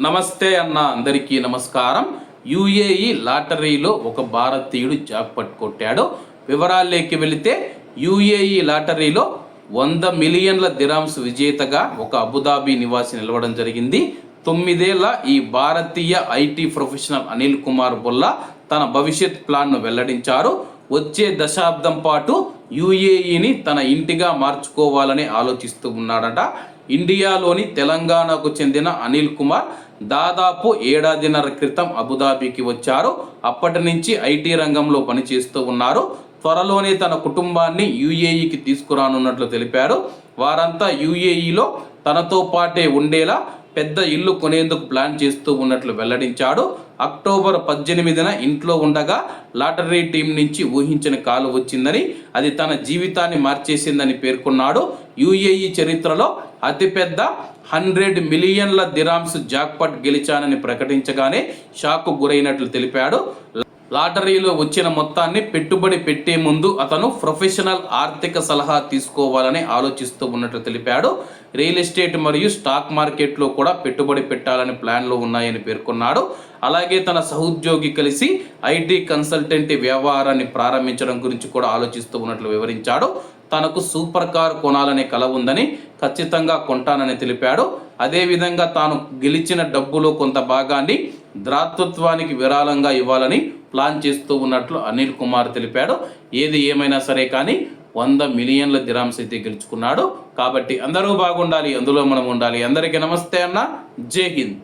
నమస్తే అన్న అందరికీ నమస్కారం. యుఏఈ లాటరీలో ఒక భారతీయుడు జాక్పట్ కొట్టాడు. వివరాల్లోకి వెళితే యుఏఈ లాటరీలో వంద మిలియన్ల దిరామ్స్ విజేతగా ఒక అబుదాబి నివాసి నిలవడం జరిగింది. తొమ్మిదేళ్ళ ఈ భారతీయ ఐటీ ప్రొఫెషనల్ అనిల్ కుమార్ బొల్లా తన భవిష్యత్ ప్లాన్ను వెల్లడించారు. వచ్చే దశాబ్దం పాటు యుఏఈని తన ఇంటిగా మార్చుకోవాలని ఆలోచిస్తూ ఉన్నాడట. ఇండియాలోని తెలంగాణకు చెందిన అనిల్ కుమార్ దాదాపు ఏడాదిన్నర క్రితం అబుదాబీకి వచ్చారు. అప్పటి నుంచి ఐటీ రంగంలో పనిచేస్తూ ఉన్నారు. త్వరలోనే తన కుటుంబాన్ని యుఏఈకి తీసుకురానున్నట్లు తెలిపారు. వారంతా యుఏఈలో తనతో పాటే ఉండేలా పెద్ద ఇల్లు కొనేందుకు ప్లాన్ చేస్తూ ఉన్నట్లు వెల్లడించాడు. అక్టోబర్ పద్దెనిమిదిన ఇంట్లో ఉండగా లాటరీ టీం నుంచి ఊహించిన కాలు వచ్చిందని అది తన జీవితాన్ని మార్చేసిందని పేర్కొన్నాడు. యుఏఈ చరిత్రలో అతిపెద్ద హండ్రెడ్ మిలియన్ల దిరామ్స్ జాక్పట్ గెలిచానని ప్రకటించగానే షాకు గురైనట్లు తెలిపాడు. లాటరీలో వచ్చిన మొత్తాన్ని పెట్టుబడి పెట్టే ముందు అతను ప్రొఫెషనల్ ఆర్థిక సలహా తీసుకోవాలని ఆలోచిస్తూ ఉన్నట్లు తెలిపాడు. రియల్ ఎస్టేట్ మరియు స్టాక్ మార్కెట్లో కూడా పెట్టుబడి పెట్టాలని ప్లాన్లు ఉన్నాయని పేర్కొన్నాడు. అలాగే తన సహోద్యోగి కలిసి ఐటీ కన్సల్టెంట్ వ్యవహారాన్ని ప్రారంభించడం గురించి కూడా ఆలోచిస్తూ ఉన్నట్లు వివరించాడు. తనకు సూపర్ కార్ కొనాలనే కల ఉందని ఖచ్చితంగా కొంటానని తెలిపాడు. అదేవిధంగా తాను గెలిచిన డబ్బులో కొంత భాగాన్ని ద్రాతృత్వానికి విరాళంగా ఇవ్వాలని ప్లాన్ చేస్తూ ఉన్నట్లు అనిల్ కుమార్ తెలిపాడు. ఏది ఏమైనా సరే కానీ వంద మిలియన్ల దిరాంశ అయితే గెలుచుకున్నాడు. కాబట్టి అందరూ బాగుండాలి అందులో మనం ఉండాలి. అందరికీ నమస్తే అన్న. జై హింద్.